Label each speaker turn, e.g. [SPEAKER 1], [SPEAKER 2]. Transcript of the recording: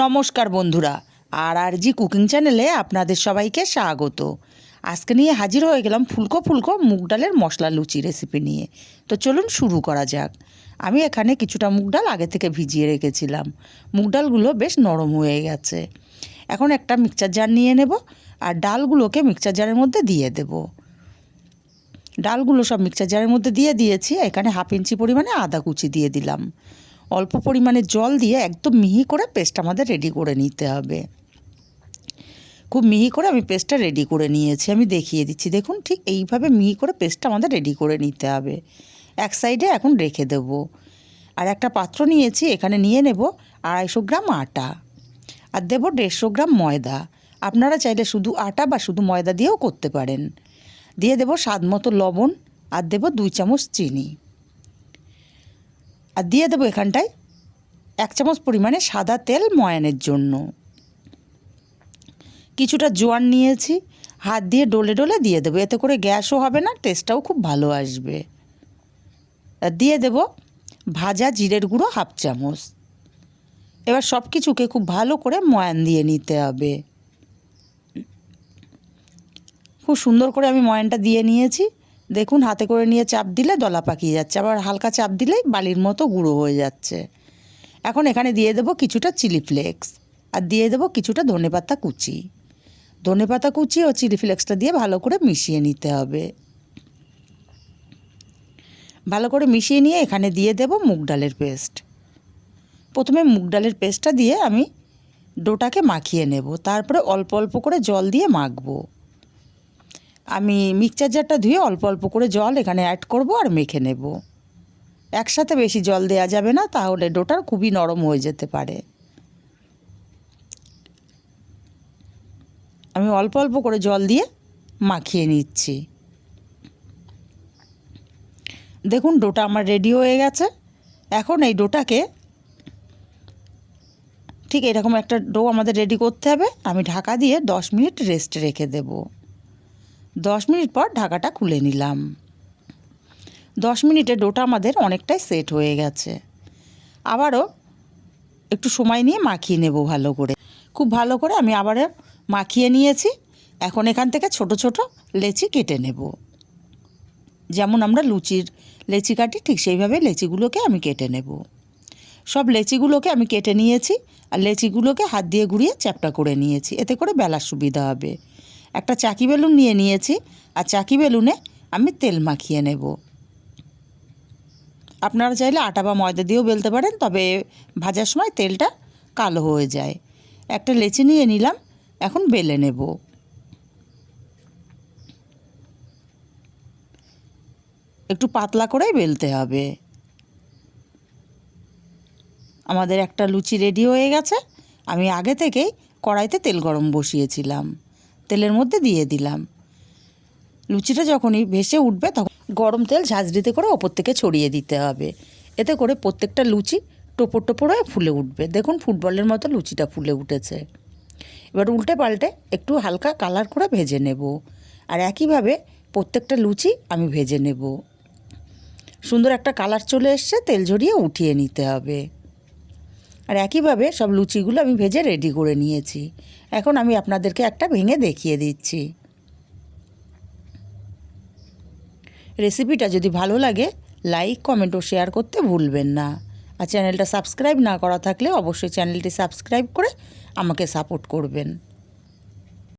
[SPEAKER 1] নমস্কার বন্ধুরা আর আর জি কুকিং চ্যানেলে আপনাদের সবাইকে স্বাগত। আজকে নিয়ে হাজির হয়ে গেলাম ফুলকো ফুলকো মুগ ডালের মশলা লুচি রেসিপি নিয়ে। তো চলুন শুরু করা যাক। আমি এখানে কিছুটা মুগ ডাল আগে থেকে ভিজিয়ে রেখেছিলাম। মুগ ডালগুলো বেশ নরম হয়ে গেছে। এখন একটা মিক্সচার জার নিয়ে নেব আর ডালগুলোকে মিক্সচার জারের মধ্যে দিয়ে দেব। ডালগুলো সব মিক্সচার জারের মধ্যে দিয়ে দিয়েছি। এখানে হাফ ইঞ্চি পরিমাণে আদা কুচি দিয়ে দিলাম। অল্প পরিমাণে জল দিয়ে একদম মিহি করে পেস্ট আমাদের রেডি করে নিতে হবে। খুব মিহি করে আমি পেস্টটা রেডি করে নিয়েছি, আমি দেখিয়ে দিচ্ছি। দেখুন, ঠিক এইভাবে মিহি করে পেস্টটা আমাদের রেডি করে নিতে হবে। এক সাইডে এখন রেখে দেব। আর একটা পাত্র নিয়েছি, এখানে নিয়ে নেব আড়াইশো গ্রাম আটা। আর দেবো দেড়শো গ্রাম ময়দা। আপনারা চাইলে শুধু আটা বা শুধু ময়দা দিয়েও করতে পারেন। দিয়ে দেবো স্বাদ মতো লবণ, আর দেবো দুই চামচ চিনি। আর দিয়ে দেবো এখানটায় এক চামচ পরিমাণে সাদা তেল ময়ানের জন্য। কিছুটা জোয়ান নিয়েছি, হাত দিয়ে ডলে ডলে দিয়ে দেবো। এতে করে গ্যাসও হবে না, টেস্টটাও খুব ভালো আসবে। দিয়ে দেব ভাজা জিরের গুঁড়ো হাফ চামচ। এবার সব কিছুকে খুব ভালো করে ময়ান দিয়ে নিতে হবে। খুব সুন্দর করে আমি ময়ানটা দিয়ে নিয়েছি। দেখুন, হাতে করে নিয়ে চাপ দিলে দলা পাকিয়ে যাচ্ছে। আবার হালকা চাপ দিলেই বালির মতো গুঁড়ো হয়ে যাচ্ছে। এখন এখানে দিয়ে দেবো কিছুটা চিলি ফ্লেক্স আর দিয়ে দেবো কিছুটা ধনেপাতা কুচি। ধনেপাতা কুচি ও চিলি ফ্লেক্সটা দিয়ে ভালো করে মিশিয়ে নিতে হবে। ভালো করে মিশিয়ে নিয়ে এখানে দিয়ে দেব মুগ ডালের পেস্ট। প্রথমে মুগ ডালের পেস্টটা দিয়ে আমি ডোটাকে মাখিয়ে নেব। তারপরে অল্প অল্প করে জল দিয়ে মাখবো। আমি মিক্সচার জারটা ধুয়ে অল্প অল্প করে জল এখানে অ্যাড করব আর মেখে নেব। একসাথে বেশি জল দেওয়া যাবে না, তাহলে ডোটার খুবই নরম হয়ে যেতে পারে। আমি অল্প অল্প করে জল দিয়ে মাখিয়ে নিচ্ছি। দেখুন, ডোটা আমার রেডি হয়ে গেছে। এখন এই ডোটাকে ঠিক এরকম একটা ডো আমাদের রেডি করতে হবে। আমি ঢাকা দিয়ে দশ মিনিট রেস্ট রেখে দেবো। দশ মিনিট পর ঢাকাটা খুলে নিলাম। দশ মিনিটে ডোটা আমাদের অনেকটাই সেট হয়ে গেছে। আবারও একটু সময় নিয়ে মাখিয়ে নেব ভালো করে। খুব ভালো করে আমি আবারও মাখিয়ে নিয়েছি। এখন এখান থেকে ছোট ছোট লেচি কেটে নেব। যেমন আমরা লুচির লেচি কাটি, ঠিক সেইভাবে লেচিগুলোকে আমি কেটে নেব। সব লেচিগুলোকে আমি কেটে নিয়েছি আর লেচিগুলোকে হাত দিয়ে ঘুরিয়ে চ্যাপটা করে নিয়েছি। এতে করে বেলার সুবিধা হবে। একটা চাকি বেলুন নিয়ে নিয়েছি, আর চাকি বেলুনে আমি তেল মাখিয়ে নেব। আপনারা চাইলে আটা বা ময়দা দিয়েও বেলতে পারেন, তবে ভাজার সময় তেলটা কালো হয়ে যায়। একটা লেচি নিয়ে নিলাম, এখন বেলে নেব। একটু পাতলা করেই বেলতে হবে। আমাদের একটা লুচি রেডি হয়ে গেছে, আমি আগে থেকেই কড়াইতে তেল গরম বসিয়েছিলাম। তেলের মধ্যে দিয়ে দিলাম। লুচিটা যখনই ভেসে উঠবে তখন গরম তেল ঝাঁঝরিতে করে ওপর থেকে ছড়িয়ে দিতে হবে। এতে করে প্রত্যেকটা লুচি টোপর টোপর হয়ে ফুলে উঠবে। দেখুন ফুটবলের মতো লুচিটা ফুলে উঠেছে। এবার উল্টে পাল্টে একটু হালকা কালার করে ভেজে নেব। আর একইভাবে প্রত্যেকটা লুচি আমি ভেজে নেব। সুন্দর একটা কালার চলে এসছে, তেল ঝরিয়ে উঠিয়ে নিতে হবে। আর একইভাবে সব লুচিগুলো আমি ভেজে রেডি করে নিয়েছি। এখন আমি আপনাদেরকে একটা ভেঙে দেখিয়ে দিচ্ছি। রেসিপিটা যদি ভালো লাগে লাইক কমেন্ট ও শেয়ার করতে ভুলবেন না। আর চ্যানেলটা সাবস্ক্রাইব না করা থাকলে অবশ্যই চ্যানেলটি সাবস্ক্রাইব করে আমাকে সাপোর্ট করবেন।